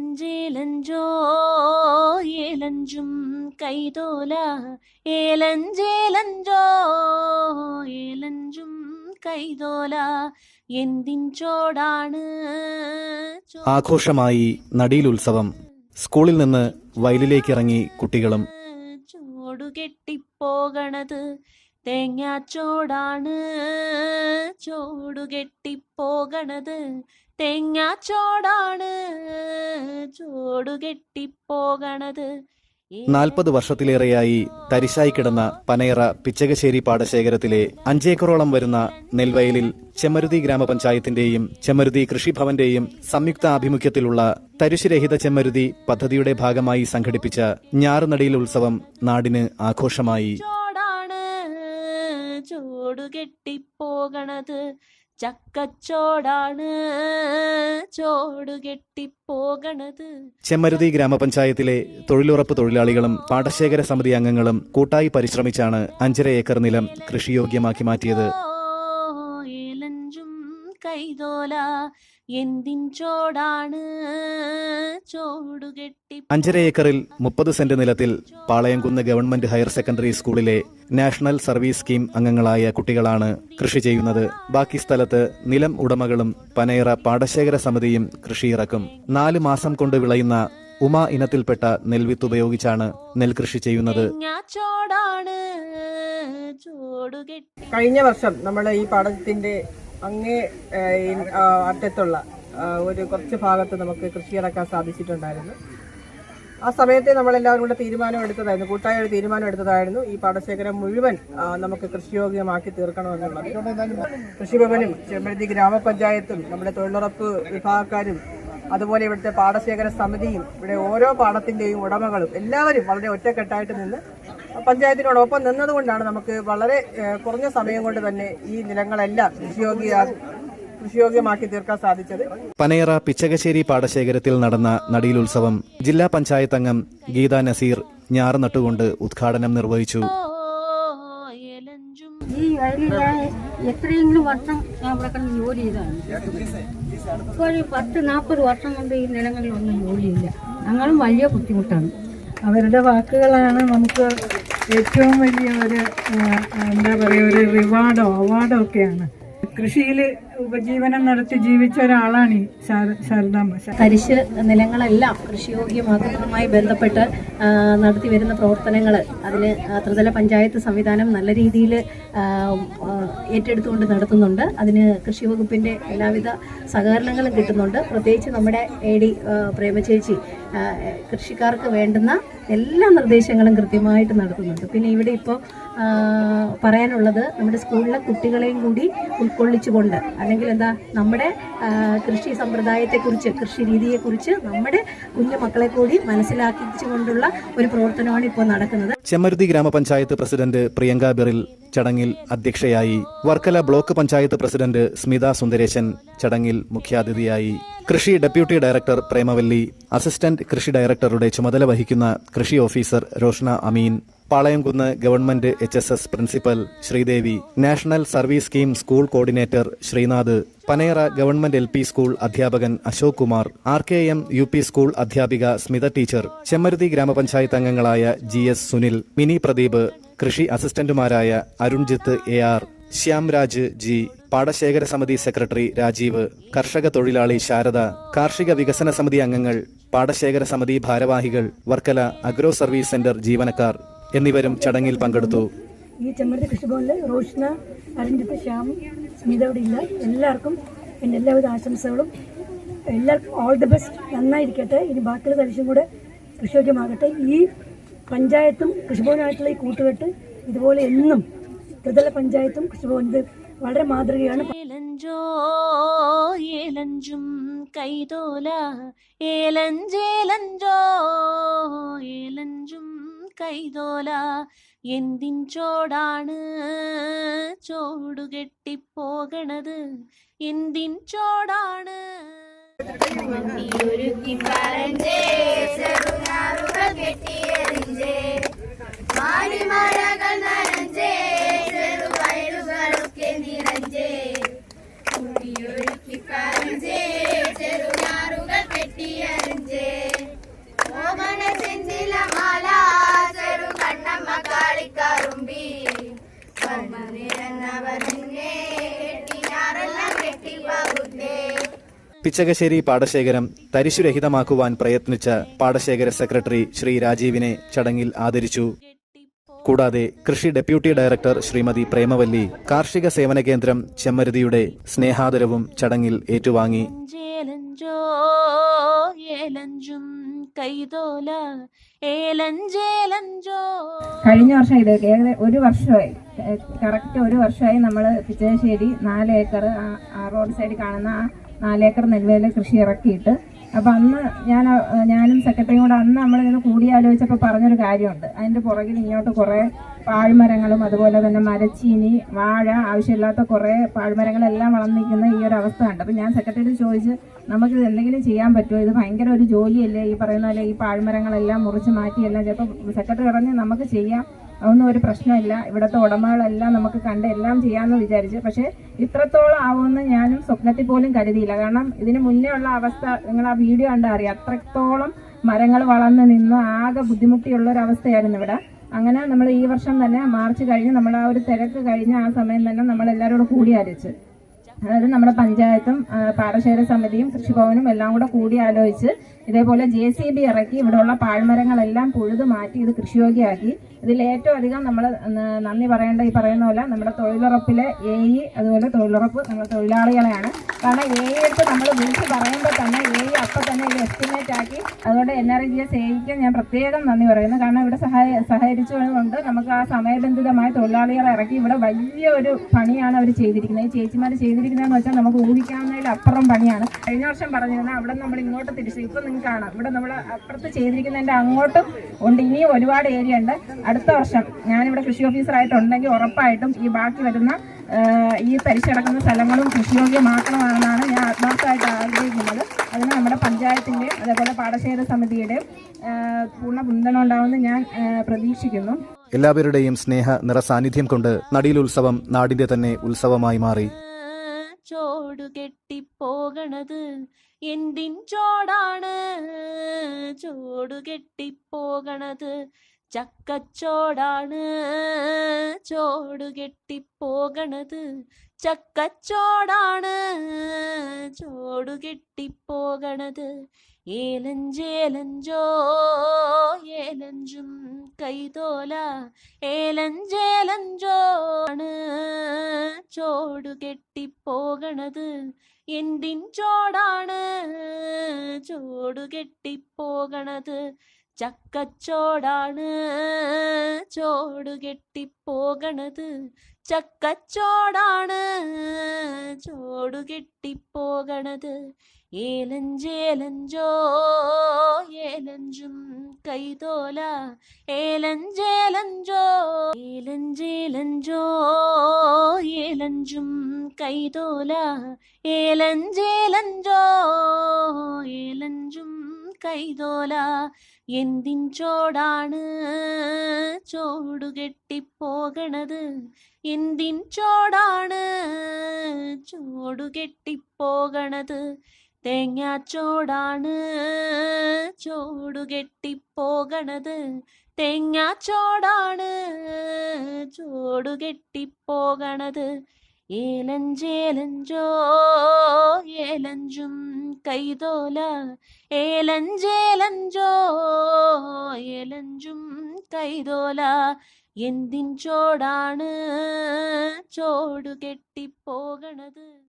ഏലഞ്ചേലഞ്ചോ ഏലഞ്ചും കൈതോല ഏലഞ്ചേലഞ്ചോ ഏലഞ്ചും കൈതോല എന്തിൻചോടാണ് ആഘോഷമായി നടിയിൽ ഉത്സവം. സ്കൂളിൽ നിന്ന് വയലിലേക്കിറങ്ങി കുട്ടികളും ചോടുകെട്ടിപ്പോകണത് തേങ്ങാച്ചോടാണ് ചോടുകെട്ടിപ്പോകണത് തേങ്ങാച്ചോടാണ് ചോടുകെട്ടിപ്പോകണത് നാൽപ്പത് വർഷത്തിലേറെയായി തരിശായി കിടന്ന പനയറ പിച്ചകശ്ശേരി പാടശേഖരത്തിലെ അഞ്ചേക്കറോളം വരുന്ന നെൽവയലിൽ ചെമ്മരുതി ഗ്രാമപഞ്ചായത്തിന്റെയും ചെമ്മരുതി കൃഷിഭവന്റെയും സംയുക്ത ആഭിമുഖ്യത്തിലുള്ള തരിശുരഹിത ചെമ്മരുതി പദ്ധതിയുടെ ഭാഗമായി സംഘടിപ്പിച്ച ഞാറുനടിയിൽ ഉത്സവം നാടിന് ആഘോഷമായി. ചോടുകെട്ടിപ്പോകണത് ചക്കച്ചോടാണ് ചോടുകെട്ടിപ്പോകണത് ചെമ്മരുതി ഗ്രാമപഞ്ചായത്തിലെ തൊഴിലുറപ്പ് തൊഴിലാളികളും പാടശേഖര സമിതി അംഗങ്ങളും കൂട്ടായി പരിശ്രമിച്ചാണ് അഞ്ചര ഏക്കർ നിലം കൃഷിയോഗ്യമാക്കി മാറ്റിയത്. ഓ, ഏലഞ്ചും കൈതോല അഞ്ചര ഏക്കറിൽ മുപ്പത് സെന്റ് നിലത്തിൽ പാളയംകുന്ന് ഗവൺമെന്റ് ഹയർ സെക്കൻഡറി സ്കൂളിലെ നാഷണൽ സർവീസ് സ്കീം അംഗങ്ങളായ കുട്ടികളാണ് കൃഷി ചെയ്യുന്നത്. ബാക്കി സ്ഥലത്ത് നിലം ഉടമകളും പനയറ പാടശേഖര സമിതിയും കൃഷിയിറക്കും. നാല് മാസം കൊണ്ട് വിളയുന്ന ഉമ ഇനത്തിൽപ്പെട്ട നെൽവിത്ത് ഉപയോഗിച്ചാണ് നെൽകൃഷി ചെയ്യുന്നത്. കഴിഞ്ഞ വർഷം നമ്മൾ ഈ പാടത്തിന്റെ അങ്ങേ അറ്റത്തുള്ള ഒരു കുറച്ച് ഭാഗത്ത് നമുക്ക് കൃഷി ഇറക്കാൻ സാധിച്ചിട്ടുണ്ടായിരുന്നു. ആ സമയത്തെ നമ്മളെല്ലാവരും കൂടെ തീരുമാനം എടുത്തതായിരുന്നു. കൂട്ടായ ഒരു തീരുമാനം എടുത്തതായിരുന്നു. ഈ പാടശേഖരം മുഴുവൻ നമുക്ക് കൃഷിയോഗ്യമാക്കി തീർക്കണമെന്നുള്ളത്. കൃഷിഭവനും ചെമ്പഴുതി ഗ്രാമപഞ്ചായത്തും നമ്മുടെ തൊഴിലുറപ്പ് വിഭാഗക്കാരും അതുപോലെ ഇവിടുത്തെ പാടശേഖര സമിതിയും ഇവിടെ ഓരോ പാടത്തിന്റെയും ഉടമകളും എല്ലാവരും വളരെ ഒറ്റക്കെട്ടായിട്ട് നിന്ന് പഞ്ചായത്തിനോടൊപ്പം നിന്നതുകൊണ്ടാണ് നമുക്ക് വളരെ കുറഞ്ഞ സമയം കൊണ്ട് തന്നെ ഈ നിലങ്ങളെല്ലാം കൃഷിയോഗ്യ കൃഷിയോഗ്യമാക്കി തീർക്കാൻ സാധിച്ചത്. പനയറ പിച്ചകശ്ശേരി പാടശേഖരത്തിൽ നടന്ന നടീലുത്സവം ജില്ലാ പഞ്ചായത്ത് അംഗം ഗീത നസീർ ഞാറ് നട്ടുകൊണ്ട് ഉദ്ഘാടനം നിർവഹിച്ചു. എത്രയെങ്കിലും വർഷം ഞാൻ ഇവിടെ കിടന്ന് ജോലി ചെയ്താണ്. ഇപ്പോൾ ഒരു പത്ത് നാൽപ്പത് വർഷം കൊണ്ട് ഈ നിലങ്ങളിലൊന്നും ജോലിയില്ല. ഞങ്ങളും വലിയ ബുദ്ധിമുട്ടാണ്. അവരുടെ വാക്കുകളാണ് നമുക്ക് ഏറ്റവും വലിയ ഒരു എന്താ പറയുക ഒരു റിവാർഡോ അവാർഡോ ഒക്കെയാണ്. കൃഷിയിൽ ഉപജീവനം നടത്തി ജീവിച്ച ഒരാളാണ് ഈ ശാര- ശാരദാമ്മ. തരിശ് നിലങ്ങളെല്ലാം കൃഷിയോഗ്യമാക്കുന്നതുമായി ബന്ധപ്പെട്ട് നടത്തി വരുന്ന പ്രവർത്തനങ്ങൾ അതിന് ത്രിതല പഞ്ചായത്ത് സംവിധാനം നല്ല രീതിയിൽ ഏറ്റെടുത്തുകൊണ്ട് നടത്തുന്നുണ്ട്. അതിന് കൃഷി വകുപ്പിന്റെ എല്ലാവിധ സഹകരണങ്ങളും കിട്ടുന്നുണ്ട്. പ്രത്യേകിച്ച് നമ്മുടെ എ ഡി പ്രേമചേച്ചി കൃഷിക്കാർക്ക് വേണ്ടുന്ന എല്ലാ നിർദ്ദേശങ്ങളും കൃത്യമായിട്ട് നടത്തുന്നുണ്ട്. പിന്നെ ഇവിടെ ഇപ്പോൾ പറയാനുള്ളത് നമ്മുടെ സ്കൂളിലെ കുട്ടികളെയും കൂടി ഉൾക്കൊള്ളിച്ചുകൊണ്ട് അല്ലെങ്കിൽ എന്താ നമ്മുടെ കൃഷി സമ്പ്രദായത്തെക്കുറിച്ച് കൃഷി രീതിയെക്കുറിച്ച് നമ്മുടെ കുഞ്ഞു മക്കളെ കൂടി മനസ്സിലാക്കിച്ചുകൊണ്ടുള്ള ഒരു പ്രവർത്തനമാണ് ഇപ്പോൾ നടക്കുന്നത്. ചെമ്മരുതി ഗ്രാമപഞ്ചായത്ത് പ്രസിഡന്റ് പ്രിയങ്ക ബെറിൽ ചടങ്ങിൽ അധ്യക്ഷയായി വർക്കല ബ്ലോക്ക് പഞ്ചായത്ത് പ്രസിഡന്റ് സ്മിത സുന്ദരേശൻ ചടങ്ങിൽ മുഖ്യാതിഥിയായി കൃഷി ഡെപ്യൂട്ടി ഡയറക്ടർ പ്രേമവല്ലി അസിസ്റ്റന്റ് കൃഷി ഡയറക്ടറുടെ ചുമതല വഹിക്കുന്ന കൃഷി officer Roshna Ameen Palayamkunnu government H S S principal Sreedevi national service scheme school coordinator Sreenath Panera government L P school അധ്യാപകൻ Ashok Kumar R K M U P school അധ്യാപിക Smitha teacher Chemmaruthy ഗ്രാമപഞ്ചായത്ത് അംഗങ്ങളായ G S Sunil Mini Pradeep കൃഷി അസിസ്റ്റന്റുമാരായ Arunjith A R Shyamraj G പാടശേഖര സമിതി secretary Rajeev കർഷക തൊഴിലാളി ശാരദ കാർഷിക വികസന സമിതി അംഗങ്ങൾ പാടശേഖര സമിതി ഭാരവാഹികൾ വർക്കല അഗ്രോ സർവീസ് സെന്റർ ജീവനക്കാർ. എന്നിവരും ചടങ്ങിൽ പങ്കെടുത്തു. ഈ ചെമ്മരത്തി കൃഷിഭവനിൽ റോഷ്ന അരഞ്ജിത്ത് ശ്യാം സ്മിത ഇവിടെ ഇല്ല. എല്ലാവർക്കും എന്റെ എല്ലാവിധ ആശംസകളും. എല്ലാവർക്കും ഓൾ ദി ബെസ്റ്റ് നന്നായിരിക്കട്ടെ. ഇനി ബാക്കിയുള്ള തരിശും കൂടെ കൃഷിയോഗ്യമാകട്ടെ. ഈ പഞ്ചായത്തും കൃഷിഭവനായിട്ടുള്ള ഈ കൂട്ടുകെട്ട് ഇതുപോലെ എന്നും ത്രിതല പഞ്ചായത്തും കൃഷിഭവനത് വളരെ മാതൃകയാണ്. ഏലഞ്ചോ ഏലഞ്ചും കൈതോല. ഏലഞ്ചേലഞ്ചോ ഏലഞ്ചും കൈതോല എന്തിൻ ചോടാണ് ചോടുകെട്ടിപ്പോകണത് എന്തിൻ ചോടാണ്? ചെറുനാറുകൾ കെട്ടിയറിഞ്ചേ. പിച്ചകശ്ശേരി പാടശേഖരം തരിശുരഹിതമാക്കുവാൻ പ്രയത്നിച്ച പാടശേഖര സെക്രട്ടറി ശ്രീ രാജീവിനെ ചടങ്ങിൽ ആദരിച്ചു. കൂടാതെ കൃഷി ഡെപ്യൂട്ടി ഡയറക്ടർ ശ്രീമതി പ്രേമവല്ലി കാർഷിക സേവന കേന്ദ്രം ചെമ്മരുതിയുടെ സ്നേഹാദരവും ചടങ്ങിൽ ഏറ്റുവാങ്ങി. കഴിഞ്ഞ വർഷം ഇത് ഏകദേശം ഒരു വർഷമായി കറക്റ്റ് ഒരു വർഷമായി നമ്മൾ പിച്ചകശ്ശേരി നാല് ഏക്കർ റോഡ് സൈഡിൽ കാണുന്ന ആ നാലേക്കർ നെൽവേല കൃഷി ഇറക്കിയിട്ട്. അപ്പം അന്ന് ഞാൻ ഞാനും സെക്രട്ടറിയും കൂടെ അന്ന് നമ്മളിങ്ങനെ കൂടിയാലോചിച്ചപ്പോൾ പറഞ്ഞൊരു കാര്യമുണ്ട്. അതിന്റെ പുറകിൽ ഇങ്ങോട്ട് കുറേ പാഴ്മരങ്ങളും അതുപോലെ തന്നെ മരച്ചീനി വാഴ ആവശ്യമില്ലാത്ത കുറേ പാഴ്മരങ്ങളെല്ലാം വളർന്നിരിക്കുന്ന ഈ ഒരു അവസ്ഥ ഉണ്ട് അപ്പം ഞാൻ സെക്രട്ടറിയോട് ചോദിച്ച് നമുക്ക് എന്തെങ്കിലും ചെയ്യാൻ പറ്റുമോ? ഇത് ഭയങ്കര ഒരു ജോലിയല്ലേ ഈ പറയുന്ന പോലെ ഈ പാഴ്മരങ്ങളെല്ലാം മുറിച്ച് മാറ്റിയെല്ലാം? ചിലപ്പോൾ സെക്രട്ടറി പറഞ്ഞ് നമുക്ക് ചെയ്യാം. അതൊന്നും ഒരു പ്രശ്നമില്ല. ഇവിടുത്തെ ഉടമകളെല്ലാം നമുക്ക് കണ്ട് എല്ലാം ചെയ്യാമെന്ന് വിചാരിച്ചു. പക്ഷേ ഇത്രത്തോളം ആവുമെന്ന് ഞാനും സ്വപ്നത്തിൽ പോലും കരുതിയില്ല. കാരണം ഇതിന് മുന്നേ ഉള്ള അവസ്ഥ നിങ്ങൾ ആ വീഡിയോ കണ്ടാൽ അറിയാം. അത്രത്തോളം മരങ്ങൾ വളർന്ന് നിന്ന് ആകെ ബുദ്ധിമുട്ടിയുള്ള ഒരു അവസ്ഥയായിരുന്നു ഇവിടെ. അങ്ങനെ നമ്മൾ ഈ വർഷം തന്നെ മാർച്ച് കഴിഞ്ഞ് നമ്മൾ ആ ഒരു തിരക്ക് കഴിഞ്ഞ് ആ സമയം തന്നെ നമ്മൾ എല്ലാവരും കൂടി ആലോചിച്ച്. അതായത് നമ്മുടെ പഞ്ചായത്തും പാടശേഖര സമിതിയും കൃഷിഭവനും എല്ലാം കൂടെ കൂടി ആലോചിച്ച് ഇതേപോലെ ജെ സി ബി ഇറക്കി ഇവിടെയുള്ള പാഴ്മരങ്ങളെല്ലാം പുഴുതു മാറ്റി ഇത് കൃഷിയോഗ്യമാക്കി ഇതിൽ ഏറ്റവും അധികം നമ്മൾ നന്ദി പറയേണ്ട ഈ പറയുന്ന പോലെ നമ്മുടെ തൊഴിലുറപ്പിലെ എ ഇ അതുപോലെ തൊഴിലുറപ്പ് നമ്മുടെ തൊഴിലാളികളെയാണ്. കാരണം എ ഇ എടുത്ത് നമ്മൾ വിളിച്ച് പറയുമ്പോൾ തന്നെ എ അപ്പം തന്നെ ഇത് എസ്റ്റിമേറ്റ് ആക്കി. അതുകൊണ്ട് എൻ ആർ ജി എസ് എയ്ക്ക് ഞാൻ പ്രത്യേകം നന്ദി പറയുന്നു. കാരണം ഇവിടെ സഹായ സഹകരിച്ചുകൊണ്ട് നമുക്ക് ആ സമയബന്ധിതമായ തൊഴിലാളികളെ ഇറക്കി ഇവിടെ വലിയ ഒരു പണിയാണ് അവർ ചെയ്തിരിക്കുന്നത്. ഈ ചേച്ചിമാർ ചെയ്തിരിക്കുന്നതെന്ന് വെച്ചാൽ നമുക്ക് ഊഹിക്കാവുന്നതിലപ്പുറം പണിയാണ്. കഴിഞ്ഞ വർഷം പറഞ്ഞിരുന്നത് അവിടെ നമ്മൾ ഇങ്ങോട്ട് തിരിച്ചു. ഇപ്പം നിങ്ങൾക്ക് കാണാം. ഇവിടെ നമ്മൾ അപ്പുറത്ത് ചെയ്തിരിക്കുന്നതിന്റെ അങ്ങോട്ടും ഉണ്ട്. ഇനിയും ഒരുപാട് ഏരിയ ഉണ്ട്. അടുത്ത വർഷം ഞാനിവിടെ കൃഷി ഓഫീസറായിട്ടുണ്ടെങ്കിൽ ഉറപ്പായിട്ടും ഈ ബാക്കി വരുന്ന ഈ തരിച്ചടക്കുന്ന സ്ഥലങ്ങളും കൃഷിയോഗ്യമാക്കണമെന്നാണ് ഞാൻ ആത്മാർത്ഥമായിട്ട് ആഗ്രഹിക്കുന്നത് അതിന് നമ്മുടെ പഞ്ചായത്തിന്റെയും അതേപോലെ പാടശേഖര സമിതിയുടെ പൂർണ പിന്തുണ ഉണ്ടാവുമെന്ന് ഞാൻ പ്രതീക്ഷിക്കുന്നു. എല്ലാവരുടെയും സ്നേഹ നിറസാന്നിധ്യം കൊണ്ട് നടീലുത്സവം നാടിന്റെ തന്നെ ഉത്സവമായി മാറി. ചോടു കെട്ടിപ്പോകണത് എന്തിൻ ചോടാണ്? ചോടു കെട്ടിപ്പോകണത് ചക്കച്ചോടാണ്. ചോടു കെട്ടിപ്പോകണത് ചക്കച്ചോടാണ്. ചോടു കെട്ടിപ്പോകണത് ഏലഞ്ചേലഞ്ചോ ഏലഞ്ചും കൈതോല ഏലഞ്ചേലഞ്ചോ ആണ്. ചോടു കെട്ടിപ്പോകണത് എന്തിൻ ചോടാണ്? ചോടു കെട്ടിപ്പോകണത് ചക്കച്ചോടാണ് ചോടു കെട്ടിപ്പോകണത്. ചക്കച്ചോടാണ് ചോടു കെട്ടിപ്പോകണത്. ഏലഞ്ചേലഞ്ചോ ഏലഞ്ചും കൈതോല. ഏലഞ്ചേലഞ്ചോ ഏലഞ്ചേലഞ്ചോ ഏലഞ്ചും കൈതോല. ഏലഞ്ചേലഞ്ചോ ഏലഞ്ചും കൈതോല. എന്തിൻ ചോടാണ് ചോടുകെട്ടിപ്പോകണത് എന്തിൻ ചോടാണ് ചോടുകെട്ടിപ്പോകണത് തേങ്ങാച്ചോടാണ് ചോടുകെട്ടിപ്പോകണത് തേങ്ങാച്ചോടാണ് ചോടുകെട്ടിപ്പോകണത് ഏലഞ്ചേലഞ്ചോ ഏലഞ്ചും കൈതോല ഏലഞ്ചേലഞ്ചോ ഏലഞ്ചും കൈതോല. എന്തിൻ ചോടാണ് ചോടുകെട്ടിപ്പോകണത്